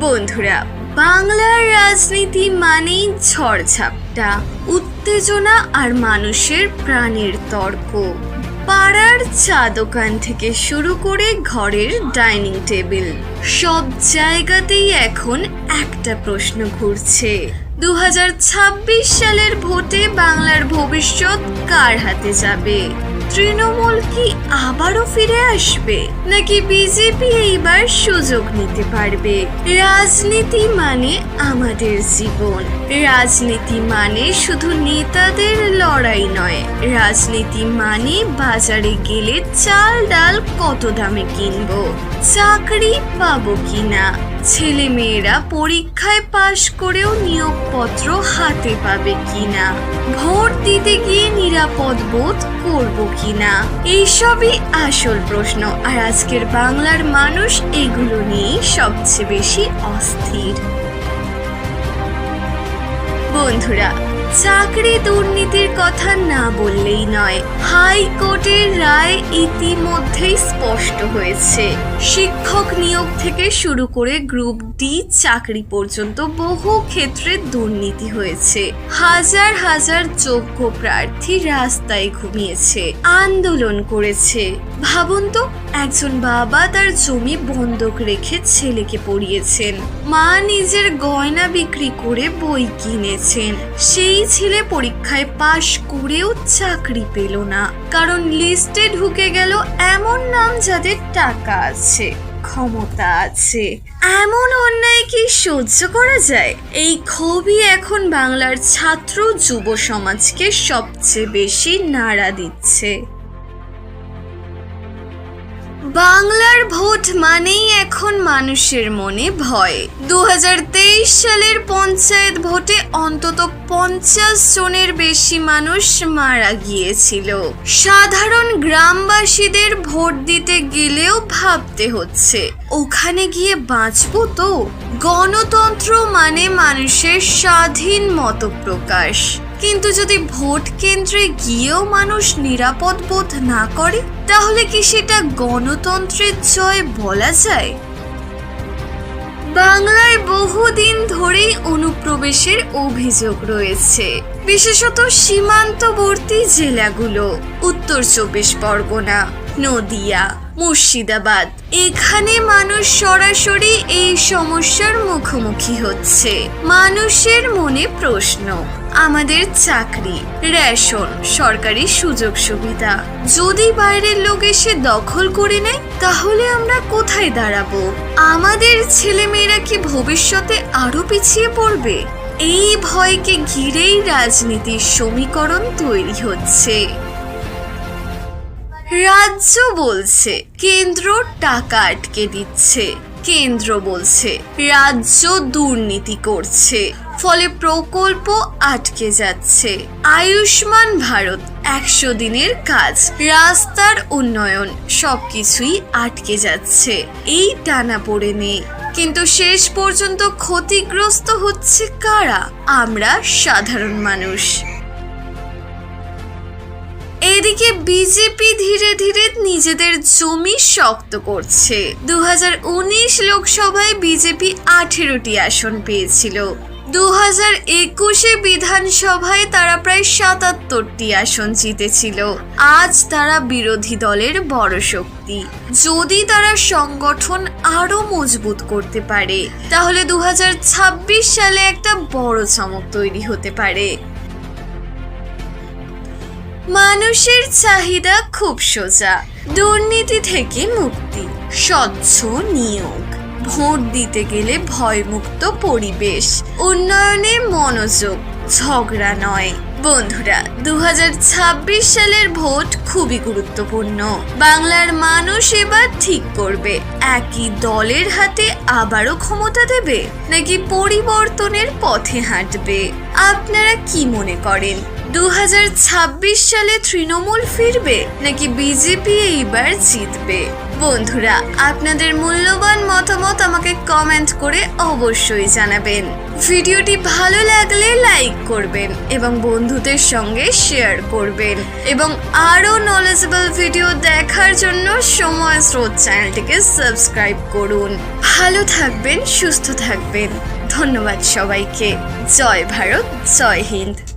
বন্ধুরা, বাংলার রাজনীতি মানেই ঝড়ঝাপটা, উত্তেজনা আর মানুষের প্রাণের তর্ক। পাড়ার চা দোকান থেকে শুরু করে ঘরের ডাইনিং টেবিল, সব জায়গাতেই এখন একটা প্রশ্ন ঘুরছে। দু হাজার ছাব্বিশ সালের ভোটে বাংলার ভবিষ্যৎ কার হাতে যাবে? তৃণমূল কি আবারও ফিরে আসবে? নাকি বিজেপি এইবার সুযোগ নিতে পারবে? রাজনীতি মানে আমাদের জীবন। রাজনীতি মানে শুধু নেতাদের লড়াই নয়। রাজনীতি মানে বাজারে গেলে চাল ডাল কত দামে কিনবো? চাকরি পাবো কিনা? ছেলে মেয়েরা পরীক্ষায় পাশ করেও নিয়োগপত্র হাতে পাবে কিনা? ভোট দিতে গিয়ে নিরাপদ বোধ করব কিনা? এইসবই আসল প্রশ্ন। আর আজকের বাংলার মানুষ এগুলো নিয়েই সবচেয়ে বেশি অস্থির। বন্ধুরা চাকরি দুর্নীতির কথা না বললেই নয়। হাইকোর্টের রায় ইতিমধ্যেই স্পষ্ট হয়েছে। শিক্ষক নিয়োগ থেকে শুরু করে গ্রুপ ডি চাকরি পর্যন্ত বহু ক্ষেত্রে দুর্নীতি হয়েছে। হাজার হাজার যোগ্য প্রার্থী রাস্তায় ঘুমিয়েছে, আন্দোলন করেছে। ভাবুন তো, একজন বাবা তার জমি বন্ধক রেখে ছেলেকে পড়িয়েছেন। মা নিজের গয়না বিক্রি করে বই কিনেছেন। সেই ছেলে পরীক্ষায় পাশ করেও চাকরি পেল না। কারণ লিস্টে ঢুকে গেল এমন নাম যাদের টাকা আছে, ক্ষমতা আছে। এমন অন্যায় কি সহ্য করা যায়? এই ক্ষোভই এখন বাংলার ছাত্র যুব সমাজকে সবচেয়ে বেশি নাড়া দিচ্ছে। বাংলার ভোট মানেই এখন মানুষের মনে ভয়। দু হাজার তেইশ সালের পঞ্চায়েত ভোটে অন্তত পঞ্চাশ জনের বেশি মানুষ মারা গিয়েছিল। সাধারণ গ্রামবাসীদের ভোট দিতে গেলেও ভাবতে হচ্ছে। ওখানে গিয়ে বাঁচবো তো? গণতন্ত্র মানে মানুষের স্বাধীন মত প্রকাশ কিন্তু যদি ভোট কেন্দ্রে গিয়েও মানুষ নিরাপদ বোধ না করে, তাহলে কি সেটা গণতন্ত্রের জয় বলা যায়? বাংলায় বহুদিন ধরেই অনুপ্রবেশের অভিযোগ রয়েছে। বিশেষত সীমান্তবর্তী জেলাগুলো, উত্তর চব্বিশ পরগনা, নদিয়া মুর্শিদাবাদ। এখানে মানুষ সরাসরি এই সমস্যার মুখোমুখি হচ্ছে। মানুষের মনে প্রশ্ন, আমাদের চাকরি, রেশন, সরকারি সুযোগ সুবিধা। যদি বাইরের লোক এসে দখল করে নেয়, তাহলে আমরা কোথায় দাঁড়াবো? আমাদের ছেলেমেয়েরা কি ভবিষ্যতে আরও পিছিয়ে পড়বে? এই ভয়কে ঘিরেই রাজনীতির সমীকরণ তৈরি হচ্ছে। রাজ্য বলছে, কেন্দ্র টাকা আটকে দিচ্ছে। কেন্দ্র বলছে, রাজ্য দুর্নীতি করছে। ফলে প্রকল্প আটকে যাচ্ছে। আয়ুষ্মান ভারত একশো দিনের কাজ, রাস্তার উন্নয়ন, সবকিছুই আটকে যাচ্ছে। এই টানা পড়ে নেই। কিন্তু শেষ পর্যন্ত ক্ষতিগ্রস্ত হচ্ছে কারা? আমরা সাধারণ মানুষ। এদিকে বিজেপি ধীরে ধীরে নিজেদের জমি শক্ত করছে। দু হাজার উনিশ লোকসভায় বিজেপি আঠেরোটি আসন পেয়েছিল। দু হাজার একুশে বিধানসভায় তারা প্রায় সাতাত্তরটি আসন জিতেছিল। আজ তারা বিরোধী দলের বড় শক্তি। যদি তারা সংগঠন আরও মজবুত করতে পারে, তাহলে দু হাজার ছাব্বিশ সালে একটা বড় চমক তৈরি হতে পারে। মানুষের চাহিদা খুব সোজা। দুর্নীতি থেকে মুক্তি, স্বচ্ছ নিয়োগ। ভোট দিতে গেলে ভয়মুক্ত পরিবেশ। উন্নয়নে মনোযোগ, ঝগড়া নয়। বন্ধুরা দু হাজার ছাব্বিশ সালের ভোট খুবই গুরুত্বপূর্ণ। বাংলার মানুষ এবার ঠিক করবে, একই দলের হাতে আবারও ক্ষমতা দেবে, নাকি পরিবর্তনের পথে হাঁটবে? আপনারা কি মনে করেন দু হাজার ছাব্বিশ সালে তৃণমূল ফিরবে, নাকি বিজেপি এইবার জিতবে? বন্ধুরা, আপনাদের মূল্যবান মতামত আমাকে কমেন্ট করে অবশ্যই জানাবেন। ভিডিওটি ভালো লাগলে লাইক করবেন এবং বন্ধুদের সঙ্গে শেয়ার করবেন এবং আরও নলেজেবল ভিডিও দেখার জন্য সময় স্রোত চ্যানেলটিকে সাবস্ক্রাইব করুন। ভালো থাকবেন, সুস্থ থাকবেন। ধন্যবাদ সবাইকে। জয় ভারত, জয় হিন্দ।